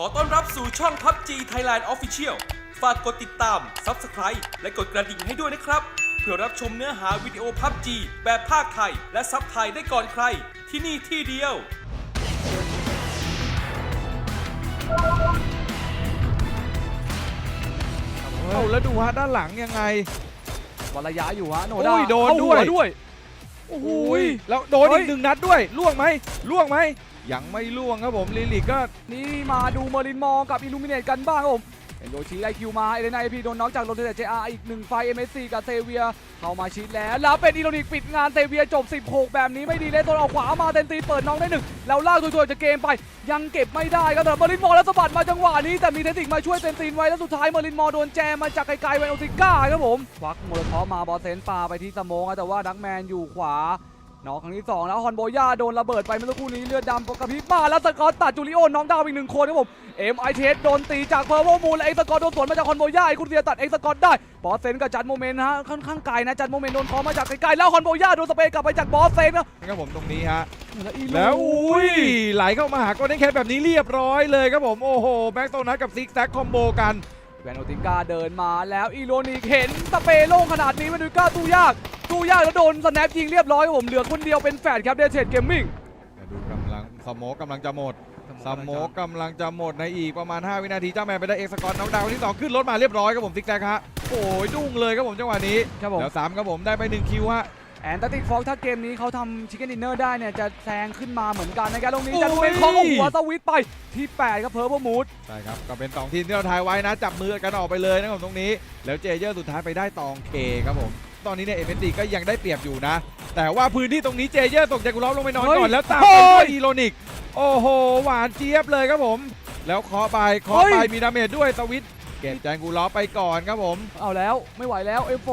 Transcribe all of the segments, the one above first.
ขอต้อนรับสู่ช่อง PUBG Thailand Official ฝากกดติดตาม Subscribe และกดกระดิ่งให้ด้วยนะครับ เพื่อรับชมเนื้อหาวิดีโอ PUBG แบบภาคไทย และซับไทยได้ก่อนใคร ที่นี่ที่เดียว เอาแล้วดูฮะด้านหลังยังไงบอลระยะอยู่ฮะโนโอ้ด้ายโดนเข้าหัด้วย ด้วย โอ้โหอุ้ยแล้วโดนเฮ้อียกหนึ่งนัดด้วยล่วงไหมล่วงไหม ยังไม่ล่วงครับผมลิลิกก็นี่มาดูเมอร์ลินมอร์กับอิลูมิเนตกันบ้างครับผมเอ็นโดชีได้คิวมาเอเลนไอพีโดนน็อกจากโรเทเตเจอาอีกหนึ่งไฟเอ็มเอสซีกับเซเวียเข้ามาชิดแล้ว แล้วเป็นอีโรนิกปิดงานเซเวียจบ 16 แบบนี้ไม่ดีเลยตัวเอาขวามาเตนตีเปิดน้องได้หนึ่งแล้วลากตัวๆจะเกมไป ยังเก็บไม่ได้ครับแต่เมอร์ลินมอร์แล้วสะบัดมาจังหวะนี้แต่มีเทคนิคมาช่วยเตนตีไว้แล้วสุดท้ายเมอร์ลินมอร์โดนแจมมาจากไกลๆไวโอติก้าครับผมควักโมโลทอมาบอลเซนปาไปที่สโมองแต่ว่าดักแมนอยู่ขวา น้องครั้งที่ 2 แล้วฮอนโบย่าโดนระเบิดไปเมื่อสักครู่นี้เลือดดำกระพริบมาแล้วสกอตตัดจูริโอน้องดาวอีกหนึ่งคนครับผมเอ็มไอเทสโดนตีจากเพอร์โวมูลและเอ็กซ์สกอตโดนสวนมาจากฮอนโบย่าไอ้คุณเสียตัดเอ็กซ์สกอตได้บอสเซนกับจัดโมเมนต์นะฮะค่อนข้างไกลนะจัดโมเมนต์โดนเคอมาจากไกลๆแล้วฮอนโบย่าโดนสเปรย์กลับไปจากบอสเซนนะครับผมตรงนี้ฮะแล้วอีแล้วอุ้ยไหลเข้ามาหาโกลเด้นแคทแบบนี้เรียบร้อยเลยครับผมโอ้โหแม็กโตนัสกับซิกแซกคอมโบกันแวนโอติก้าเดินมาแล้วอีโรนิกเห็นสเปรย์โล่งขนาดนี้มันดูก้าตู้ยาก ตู้ยากแล้วโดนสแนปยิงเรียบร้อยครับผมเหลือคนเดียวเป็นแฟดครับเดชเชดเกมมิ่งเดี๋ยวดูกำลังสโมกกำลังจะหมดสโมกกำลังจะหมดในอีกประมาณ 5 วินาทีเจ้าแมนไปได้เอ็กซ์สกอร์น้องดาวน์ที่สองขึ้นรถมาเรียบร้อยครับผมซิกแซกฮะโอ้ยดุ้งเลยครับผมจังหวะนี้ครับผมแล้วสามครับผมได้ไปหนึ่งคิวฮะแอนตาติกฟอกถ้าเกมนี้เขาทำชิคเก้นดินเนอร์ได้เนี่ยจะแซงขึ้นมาเหมือนกันนะครับตรงนี้โอ้ยจะเป็นของเอาหัวสวิตช์ไปที่ 8 ครับเพอร์เบมูดใช่ครับก็เป็นสองทีมที่เราทายไว้นะ จับมือกันออกไปเลยนะครับตรงนี้ แล้วเจเยอร์สุดท้ายไปได้ตองเคครับผม ตอนนี้เนี่ยเอ็มเอก็ยังได้เปรียบอยู่นะ แต่ว่าพื้นที่ตรงนี้เจเยอร์ตกจากกุลอฟลงไปนอนก่อนแล้วตามไปด้วยอีโรนิก โอ้โห หวานเจี๊ยบเลยครับผม แล้วเคาะไปเคาะไปมีดาเมจด้วยสวิตช์เก็บแจงกุลอฟไปก่อนครับผม เอาแล้วไม่ไหวแล้วเอฟโฟ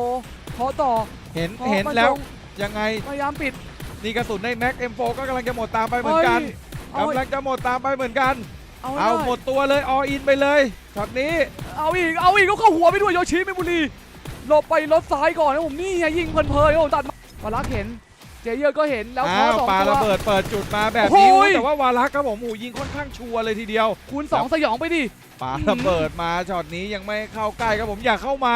ขอต่อเห็นขอเห็นมาแล้วตรงยังไงพยายามปิดนี่กระสุนในแม็กเอ็มโฟก็กำลังจะหมดตามไปเหมือนกันเฮ้ยกำลังจะหมดตามไปเหมือนกันเอาเอาเอาหมดตัวเลยออินไปเลยช็อตนี้ เอาอีก เอาอีกก็เข้าหัวไปด้วยโยชิเมบุรี หลบไปรถซ้ายก่อนนะผมนี่ไงยิงเพลินๆครับผมตัดมามาลักเห็น เจเยอร์ก็เห็นแล้วขออ้าวสองปาตัระวเบิดเปิดจุดมาแบบโอ้นี้โหอุ๊ยแต่ว่าวารักครับผมโอ้โหยิงค่อนข้างชัวร์เลยทีเดียว คูณสองสยองไปดิปาระเบิดมาช็อตนี้ยังไม่เข้าใกล้ครับผมอยากเข้ามา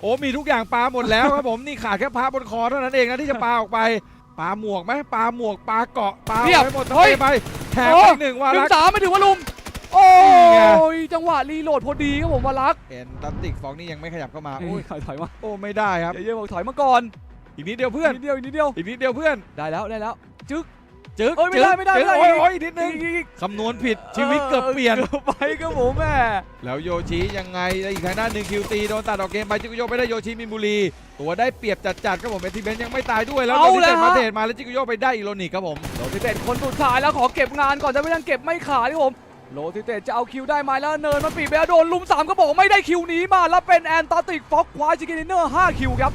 โอ้มีทุกอย่างปาหมดแล้วครับผมนี่ขาดแค่พาบนคอเท่านั้นเองนะที่จะปาออกไปปาหมวกไหมปาหมวกปาเกาะปาเรียบไปหมดทั้งเฮ้ยไปแถมโอ้ไปหนึ่งวาหนึ่รังกสามไม่ถึงว่าลุมโอ้นี่ไงยจังหวะรีโหลดพอดีครับผมมาลักเอ็นตัตติกฟองนี่ยังไม่ขยับเข้ามาโอ้โอ้ยยถอยถอยมาโอ้ไม่ได้ครับเจเยอร์บอกถอยมาก่อน อีกนิดเดียวเพื่อนนิดเดียวอีกนิดเดียวอีกนิดเดียวเพื่อนได้แล้วได้แล้วจึ๊กจึ๊กเอ้ยไม่ได้จึ๊กไม่ได้จึ๊กไม่ได้โอ้ยโอ้ยอีกนิดนึงอีกอีกคำนวณผิดชีวิตเกือบเปลี่ยนเกือบไปครับผมแม่แล้วโยชิยังไงแล้วอีกทางด้านหนึ่งคิวตีโดนตัดออกเกมไปจิกุโยไปได้โยชิมินบุรี ตัวได้เปรียบจัดๆครับผมเอทีเบนยังไม่ตายด้วยแล้วเอาโดนที่แล้เตวมาฮะเทศมาแล้วจิกุโยไปได้อีโรนิกครับผมโลทิเตตคนสุดท้ายแล้วขอเก็บงานก่อนจะไม่ยังเก็บไม่ขาดครับผม โลทิเตจะเอาคิวได้ไหมแล้วเนินมันปีบไปแล้วโดนลุมสามก็บอกไม่ได้คิวนี้มาแล้วเป็นแอนตาติกฟ็อกควายชิกินเนอร์5คิวครับ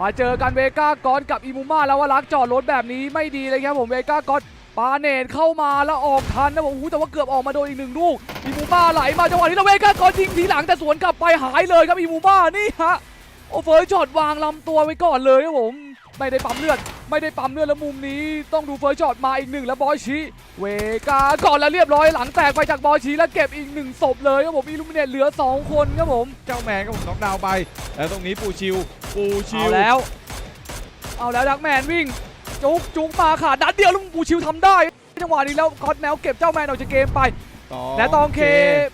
มาเจอกันเวก้าก้อนกับอิมูมาแล้วว่ารักจอดรถแบบนี้ไม่ดีเลยครับผมเวก้าก้อนปาเนตเข้ามาแล้วออกทันนะผมแต่ว่าเกือบออกมาโดนอีกหนึ่งลูกอิมูมาไหลมาจังหวะนี้แล้วเวก้าก้อนยิงทีหลังแต่สวนกลับไปหายเลยครับอิมูมานี่ฮะโอเฟยช็อตวางลำตัวไว้ก่อนเลยครับผมไม่ได้ปั๊มเลือด ไม่ได้ปั๊มเลือดแล้วมุมนี้ต้องดูเฟยช็อตมาอีกหนึ่งแล้วบอยชีเวกาก่อนแล้วเรียบร้อยหลังแตกไปจากบอยชีแล้วเก็บอีกหนึ่งศพเลยครับผมอิลูมิเนตเหลือ 2 คนครับผมเจ้าแมนครับผมน็อกดาวน์ไปแล้วตรงนี้ปูชิวปูชิเอาวแล้ว เอาแล้วดักแมนวิ่ง จุกจุกมาขาดนัดเดียวแล้วบูชิวทำได้จังหวะนี้แล้วคอสแมวเก็บเจ้าแมนออกจากเกมไปและตองเค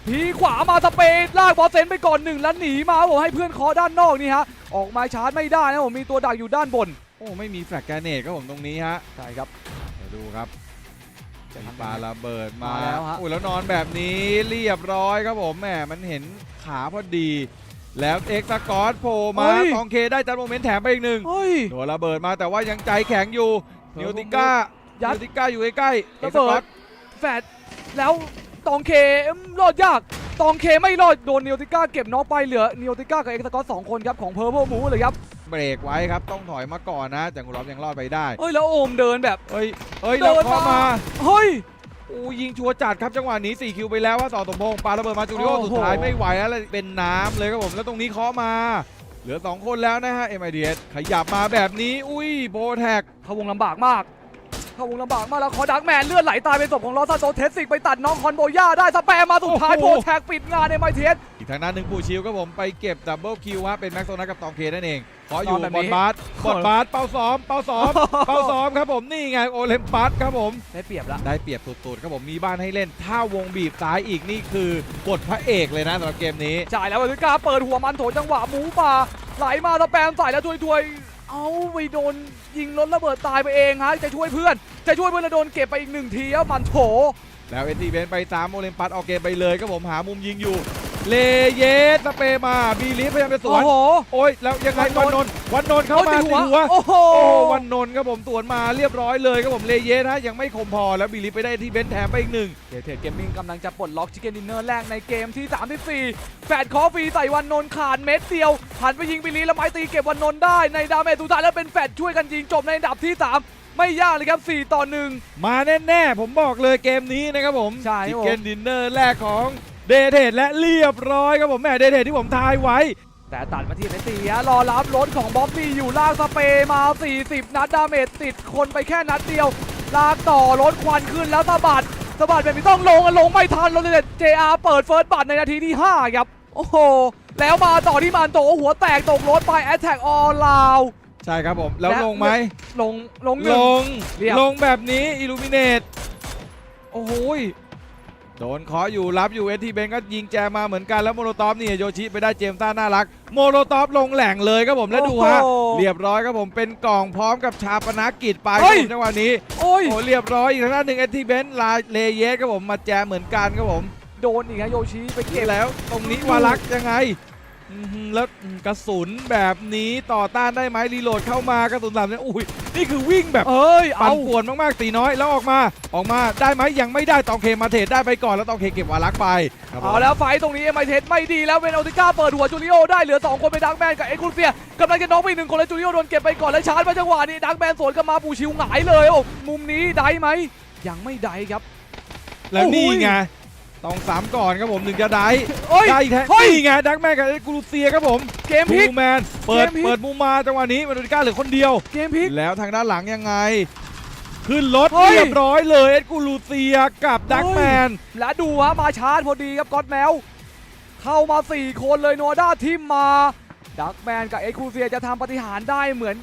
พีขวามาสเปนลากบอลเซนไปก่อนหนึ่งแล้วหนีมาครับผมให้เพื่อนเคอด้านนอกนี่ฮะออกมาชาร์จไม่ได้นะผมมีตัวดักอยู่ด้านบนโอ้ไม่มีแฟลกแกรเนตครับผมตรงนี้ฮะใช่ครับเดี๋ยวดูครับมีปาระเบิดมามาแล้วฮะโอ้ยแล้วนอนแบบนี้เรียบร้อยครับผมแหมมันเห็นขาพอดี แล้วเอ็กซ์สกอตโผล่มาตองเคได้จัดโมเมนต์แถมไปอีกหนึ่งเฮ้ยโดนระเบิดมาแต่ว่ายังใจแข็งอยู่เออนิวติก้ายัดนิวติก้าอยู่ใกล้ๆเอ็ระกซ์สเบิกอดตแฟดแล้วตองเคอืมรอดยากตองเคไม่รอดโดนเนียติก้าเก็บน้องไปเหลือเนียติก้ากับเอ็กซ์สกอตสองคนครับของเพอร์เพลมูเลยครับ เบรกไว้ครับ ต้องถอยมาก่อนนะจังกุลอฟยังรอดไปได้เฮ้ยแล้วโอมเดินแบบเอ้ยเอ้ยเดิแล้วนเข้ามามาเฮ้ยอู้ยิงชัวร์จัดครับจังหวะนี้4คิวไปแล้วว่าต่อสมพงษ์ปาระเบิดมาจูริโอโอ้โหสุดท้ายไม่ไหวแล้วเลยเป็นน้ำเลยครับผมแล้วตรงนี้เคาะมา เหลือ 2 คนแล้วนะฮะ MIDS ขยับมาแบบนี้ อุ้ยโบแท็กเขาวงลำบากมาก เข้าวงลำบากมากแล้วคอดักแมนเลือดไหลตายเป็นศพของลอสซาโตเทสซิกไปตัดน้องคอนโบย่าได้สแปมมาสุดท้ายโอ้โพโหแท็กปิดงานในไมเทสอีกทางด้านหนึ่งผู้ชิวครับผมไปเก็บดับเบิลคิวฮะเป็นแม็กโซนัสกับตองเคนั่นเอง ขออยู่นอนแบบบอนี้ลบาสบอลบาสเป้าซ้อมเป้าซ้อมเป้าซ้อมครับผมนี่ไงโอเลมปัสครับผมได้เปรียบละได้เปรียบสุดๆครับผมมีบ้านให้เล่น ถ้าวงบีบซ้ายอีกนี่คือบทพระเอกเลยนะสำหรับเกมนี้จ่ายแล้วอลิกาเปิดหัวมันโถจังหวะหมูป่าไหลมาสแปมใส่แล้วถวยๆ เอาไปโดนยิงรถระเบิดตายไปเองฮะจะช่วยเพื่อน จะช่วยเพื่อนแล้วโดนเก็บไปอีกหนึ่งทีครับมันโถ แล้วเอ็นทีเบนไปตามโอเลมปัสออกเกมไปเลยครับผมหามุมยิงอยู่ เลเยสสเปย์มาบีลีฟพยายามจะสวโอ้นโหโอ้ยแล้วยังไงวัวันนนนนท์ท์ วันนนท์เข้ามาติติดดหัวหัวโอ้โหโอ้วันนนท์ครับผมสวนมาเรียบร้อยเลยครับผมเลเยสฮะยังไม่คมพอแล้วบีลีฟไปได้ที่เบนแถมไปอีกหนึ่งเดเทดเกมมิ่งกำลังจะปลดล็อกชิคเก้นดินเนอร์แรกในเกมที่34แฟดคอฟฟีใส่วันนนท์ขาดเม็ดเดียวหันไปยิงบิลลีแล้วไม้ตีเก็บวันนนท์ได้ในดาเมจสุดท้ายแล้วเป็นแฟดช่วยกันยิงจบในอันดับที่ 3ไม่ยากเลยครับ 4 ต่อ 1 มาแน่ๆ ผมบอกเลยเกมนี้นะครับผมใช่ครับชิคผมเก้นดินเนอร์แรกของเดเทดและเรียบร้อยครับผมแม่เดเทดที่ผมทายไว้ แต่ตัดมาที่เมสซี่ฮะรอรับรถของบ๊อบบี้อยู่ลากสเปรย์มา 40 นัดดาเมจติดคนไปแค่นัดเดียว ลากต่อรถควันขึ้นแล้วสะบัดสะบัดแบบนี้ต้องลงอะลงไม่ทันรถเลยเจอาเปิดเฟิร์สบัตในนาทีที่ 5 ครับ โอ้โห แล้วมาต่อที่มันโตหัวแตกตกรถไปแอตแทกออลาวใช่ครับผม แล้วและลงไหมลงลงหลนึ่งงเรียบลงแบบนี้อิลูมิเนตโอ้โหย โดนเคออยู่รับอยู่เอทีเบนก็ยิงแจมาเหมือนกันแล้วโมโลตอฟนี่โยชิไปได้เจมส์ต้าน่ารัก โมโลตอฟลงแหล่งเลยครับผมแล้วดูฮะโอ้โหเรียบร้อยครับผมเป็นกล่องพร้อมกับชาปนากิจไปเฮ้ยจังหวะนี้โอ้ยโอ้เรียบร้อยอีกทางด้านหนึ่งเอทีเบนลาเลเยสครับผมมาแจมเหมือนกันครับผม โดนอีกฮะโยชิไปเก็บแล้ว ตรงนี้วารักยังไงอื้อหือ แล้วกระสุนแบบนี้ต่อต้านได้ไหมรีโหลดเข้ามากระสุนสามเนี่ยอุ้ยนี่คือวิ่งแบบเอ้ยปั่เอานป่วนมากๆตีน้อยแล้วออกมาออกมาได้ไหมยังไม่ได้ตองเคมาเทรดได้ไปก่อนแล้วตองเคเก็บวารักไปครับผมเอาแล้วไฟต์ตรงนี้เอ็มไอเทสไม่ดีแล้วเวนอติก้าเปิดหัวจูริโอได้เหลือ 2 คนเป็นดักแมนกับเอ็กซ์คูเฟียกำลังจะน็อกไปอีกหนึ่งคนแล้วจูริโอโดนเก็บไปก่อนแล้วชาร์จมาจังหวะนี้ดักแมนสวนกลับมาปูชิวหงายเลยโอ้มุมนี้ได้ไหมยังไม่ได้ครับแล้วนี่โอ้ยไง ต้องสามก่อนครับผมถึงจะได้เอ้ยได้อีกแท้เฮ้ย นี่ไงดักแมนกับกรูเซียครับผมเกมพลิก บูแมนเปิดเกมพลิก เปิดมุมมาจังหวะนี้มาดูดิก้าเหลือคนเดียว เกมพลิก แล้วทางด้านหลังยังไง ขึ้นรถเฮ้ย เรียบร้อยเลยเอ็ดกูลูเซียกับดักเฮ้ยแมน และดูฮะมาชาร์จพอดีครับก็อดแมว เข้ามา 4 คนเลยโนด้าทิมมา ดักแมนกับเอ็กซ์คูเฟียจะทำปฏิหารย์ได้เหมือน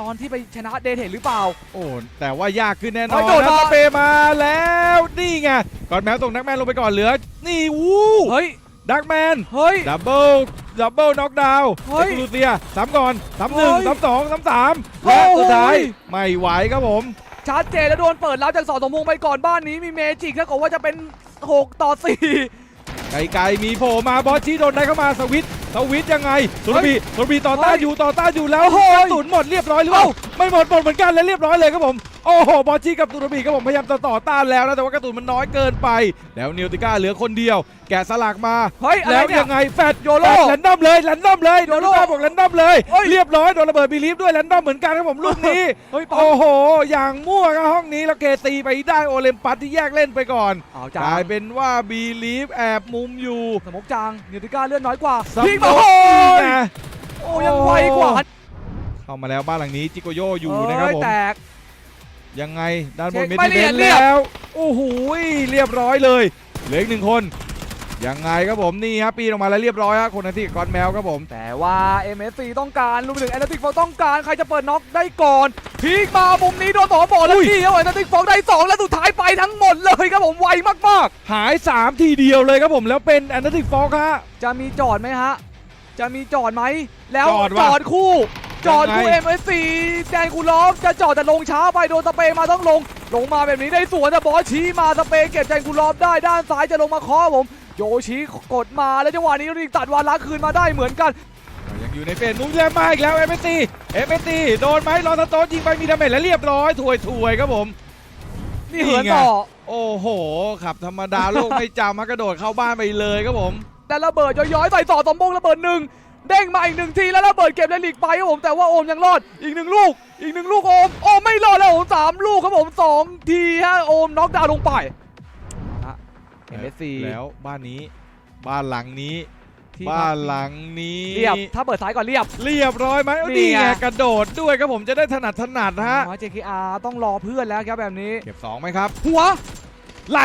ตอนที่ไปชนะเดทเห็นหรือเปล่า โอ้แต่ว่ายากขึ้นแน่นเฮ้อนยโดดนะมาสเปย์มาแล้วนี่ไงก่อนแมวส่งดักแมนลงไปก่อนเหลือ นี่วู้เฮ้ย ดักแมนเฮ้ย ดับเบิลดับเบิลน็อกดาวน์เฮ้ยเอ็กซ์กูลูเซียสามก่อนสามหนึ่งเฮ้ยสามสองสามสามโอ้และโห สุดท้ายไม่ไหวครับผม ชัดเจนแล้วโดนเปิดรับจากสองสมพงษ์ไปก่อนบ้านนี้มีเมจิกถ้าเกิดว่าจะเป็น 6 ต่อ 4 ไกลๆมีโผล่มาบอสชี้โดนได้เข้ามาสวิตช์ สวิตช์ยังไงสุรบีสุรบีต่อต้านเฮ้ยอยู่ต่อต้านอยู่แล้วโอ้โหกระสุนหมดเรียบร้อยหรือเปล่าเอ้าไม่หมดหมดเหมือนกันและเรียบร้อยเลยครับผมโอ้โหบอสชี้กับสุรบีครับผมพยายามจะต่อต้านแล้วนะแต่ว่ากระสุนมันน้อยเกินไป แล้วนิวติก้าเหลือคนเดียว แกะสลักมาเฮ้ยอะไรแล้วเนี่ยยังไงแฟดโยโร่แฟดแรนดอมเลยแรนดอมเลยโยโยโร่โร่บอกแรนดอมเลยเฮ้ยเรียบร้อยโดนระเบิดบีลีฟด้วยแรนดอมเหมือนกันครับผมลูกนี้เฮ้ยปอโอ้มโห อย่างมั่วครับห้องนี้แล้วเกตีไปได้โอเลมปัสที่แยกเล่นไปก่อนเอากจ้าลายเป็นว่าบีลีฟแอบมุมอยู่สมกจางนิวติก้าเลื่อนน้อยกว่าซับพิงโบมาโอ้ยไงโอ้ยังไวกว่า เข้ามาแล้วบ้านหลังนี้จิโกโยอยู่นะครับเอ้ยผมแตกยังไงด้านบเช็นคเมไม่ทิละเอีเบยดนเรียบแล้วโอ้โหเรียบร้อยเลยเหลืออีกหนึ่งคนยังไงครับผมนี่ฮะปีนออกมาแล้วเรียบร้อยฮะคนนั้นที่กับกอนแมวครับผม แต่ว่า MSC ต้องการลูกหนึ่งแอนติกฟอต้องการใครจะเปิดน็อกได้ก่อนพีกมามุมนี้โดนต่อบอลแล้วอุ้ยที่เขาแอนติกฟอได้สองและสุดท้ายไปทั้งหมดเลยครับผมไวมากหาย 3 ทีเดียวเลยครับผมแล้วเป็นแอนนาติกฟอกฮะๆจะมีจอดไหมฮะ จะมีจอดไหม แล้วจอดว่ะจอดคู่ จอดคู่ ยังไง MSC แดนคูลอฟจะจอดแต่ลงช้าไปโดนสเปรย์มาต้องลง ลงมาแบบนี้ได้สวนแต่บอสชี้มาสเปรย์เก็บแดนคูลอฟได้ด้านซ้ายจะลงมาเคาะผม โยชิกดมาแล้วจังหวะนี้ริงตัดวาระคืนมาได้เหมือนกัน ยังอยู่ในเฟสนุ้งแรมมาอีกแล้วเอเมตีเอเมตีโดนไหมลอสโตนยิงไปมีดาเมจแล้วเรียบร้อยถวยถวยๆครับผม นี่เหินต่อ โอ้โห ขับธรรมดาโลกไม่จำมากระโดดเข้าบ้านไปเลยครับผม แต่ระเบิดย้อยๆใส่ต่อสมบงระเบิดหนึ่งเด้งมาอีกหนึ่งทีแล้วระเบิดเก็บในลีกไปครับผมแต่ว่าโอมยังรอดอีกหนึ่งลูก อีกหนึ่งลูกโอมโอมไม่รอดแล้วผมสามลูกครับผมสองทีฮะโอมน็อกดาวน์ลงไปเอ็มเอสซีแล้วบ้านนี้บ้านหลังนี้ที่บ้านหลังนี้เรียบถ้าเปิดซ้ายก่อนเรียบ เรียบร้อยไหมเอานี่นี่ไงไงกระโดดด้วยครับผมจะได้ถนัดถนัดนะฮะอ๋อ JKR ต้องรอเพื่อนแล้วครับแบบนี้เก็บสองไหมครับ หัวไหล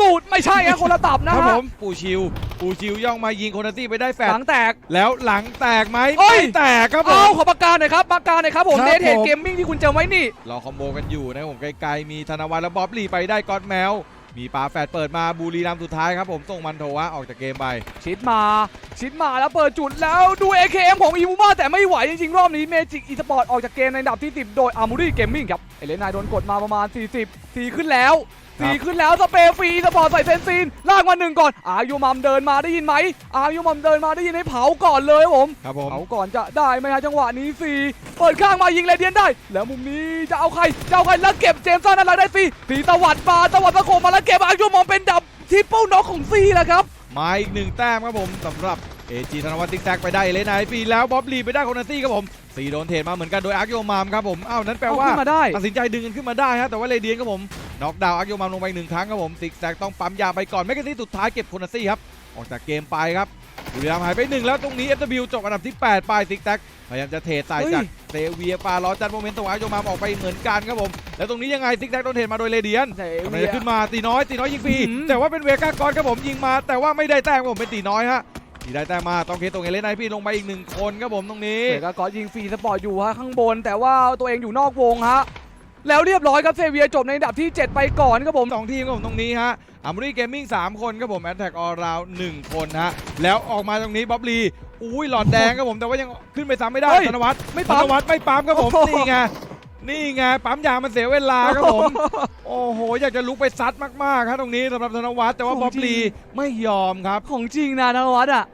ตูดไม่ใช่ฮะคนละตับนะครับฮะผมปูชิว ปูชิวย่องมายิงโคนาตี้ไปได้แฟหดลังแตก แล้วหลังแตกไหมเอ้ไม่ย แตกครับผเอาม ขอปากกาหน่อยครับปากกาหน่อยครับผมครับเดทเทผม เกมมิ่งที่คุณเจอไว้นี่ รอคอมโบกันอยู่นะครับผมไกลๆมีธนวัฒน์และบ๊อบลีไปได้กอดแมว มีปาแฟดเปิดมาบุรีรัมย์สุดท้ายครับผมส่งมันโทวะออกจากเกมไป ชิดมา ชิดมาแล้วเปิดจุดแล้วดู AKM ของอีมูมาแต่ไม่ไหวจริงๆ รอบนี้เมจิกอีสปอร์ตออกจากเกมในอันดับที่ 10 โดยอาร์มูรี่เกมมิ่งครับ เอเลนายโดนกดมาประมาณ 40 4 ขึ้นแล้ว ครับ4ขึ้นแล้วสเปรย์ฟรีสปอร์ตใส่เซนซีนลากมาหนึ่งก่อน อายุมัมเดินมาได้ยินไหม อายุมัมเดินมาได้ยินให้เผาก่อนเลยครับผมครับผมเผาก่อนจะได้ไหมฮะจังหวะนี้ฟรีเปิดข้างมายิงเรเดียนได้ แล้วมุมนี้จะเอาใครจะเอาใครแล้วเก็บเจมส์ซันอะไรได้ฟรีฟรีตวัดมาตวัดประโคมมาแล้วเก็บอายุมอมเป็นดับทิปเปิลน็อกของซีแหละครับมาอีกหนึ่งแต้มครับผมสำหรับ เอจีธนวัฒน์ติ๊กแซกไปได้เลนไอปีแล้วบ๊อบลีไปได้โคนาตี้ครับผมสีโดนเทรดมาเหมือนกันโดยอาร์คโยมามครับผมอ้าวนั้นแปลว่าเอาขึ้นมาได้ ตัดสินใจดึงกันขึ้นมาได้ฮะแต่ว่าเรเดียนครับผมน็อกดาวน์อาร์คโยมามลงไปหนึ่งครั้งครับผมติ๊กแซกต้องปั๊มยาไปก่อนแมกกาซี่สุดท้ายเก็บโคนาตี้ครับออกจากเกมไปครับบุรีรัมย์หายไปหนึ่งแล้วตรงนี้ FW จบอันดับที่ 8 ไปติ๊กแซกพยายามจะเทรดสายเฮ้ยจากเซเวียปาล้อจัดโมเมนต์ตรงอาร์คโยมามออกไปเหมือนกันครับผมแล้วตรงนี้ยังไงติ๊กแซกโดนเทรดมาโดยเรเดียนเซกำลังเวียจะขึ้นมาตีน้อยตีน้อยยิงฟรีอื้อหือแต่ว่าเป็นเวก้ากอนครับผมยิงมา แต่ว่าไม่ได้แต้มครับผมเป็นตีน้อยฮะ ที่ได้แต้มมาต้องเคสตรงเอเลนไอพี่ลงไปอีกหนึ่งคนครับผมตรงนี้เสกก็ยิงฟรีสปอร์ตอยู่ฮะข้างบน แต่ว่าตัวเองอยู่นอกวงฮะแล้วเรียบร้อยครับเซเวียจบในอันดับที่ 7 ไปก่อนครับผมสองทีมครับผมตรงนี้ฮะอาร์มอรี่เกมมิ่ง3คนครับผมแอตแทกออราวหนึ่งคนฮะแล้วออกมาตรงนี้บ๊อบลีอุ้ยหลอดแดงครับผมแต่ว่ายังขึ้นไปซ้ำไม่ได้เฮ้ยธนวัฒน์ไม่ธปั๊นมวัฒน์ไม่ปั๊มครับผมโอ้โหนี่ไงนี่ไงปั๊มยามันเสียเวลาครับผม โอ้โห อยากจะลุกไปซัดมากๆครับตรงนี้สำหรับธนวัฒน์แต่ว่าบ๊อบลีไม่ยอมครับของจริงนะนวัฒน์อะ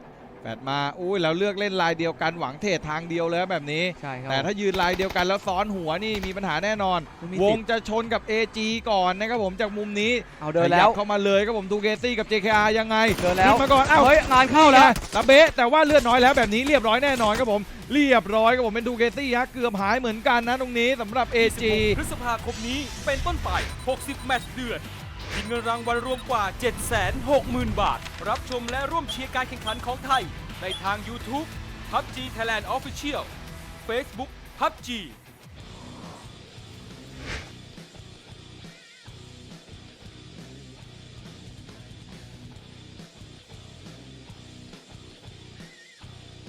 แปดมาอุ้ยแล้วเลือกเล่นลายเดียวกันหวังเทรดทางเดียวเลยครับแบบนี้ ใช่ครับ แต่ถ้ายืนลายเดียวกันแล้วซ้อนหัวนี่มีปัญหาแน่นอน มีวสิงทธิ์จะชนกับ AG ก่อนนะครับผมจากมุมนี้เอาเดินแล้ว ขยับเข้ามาเลยครับผมทูเกซี่กับ JKR ยังไงเดินแล้ว ขึ้นมาก่อนอ้าว เฮ้ยงานเข้าแล้ว ตะเบะแต่ว่าเลือดน้อยแล้วแบบนี้เรียบร้อยแน่นอนครับผม เรียบร้อยครับผมเป็นทูเกซี่ฮะเกือบหายเหมือนกันนะตรงนี้สำหรับ AG 16พฤษภาคมนี้เป็นต้นไป 60 แมตช์เดือด มีเงินรางวัลรวมกว่า 760,000 บาท รับชมและร่วมเชียร์การแข่งขันของไทย ในทาง YouTube PUBG Thailand Official Facebook PUBG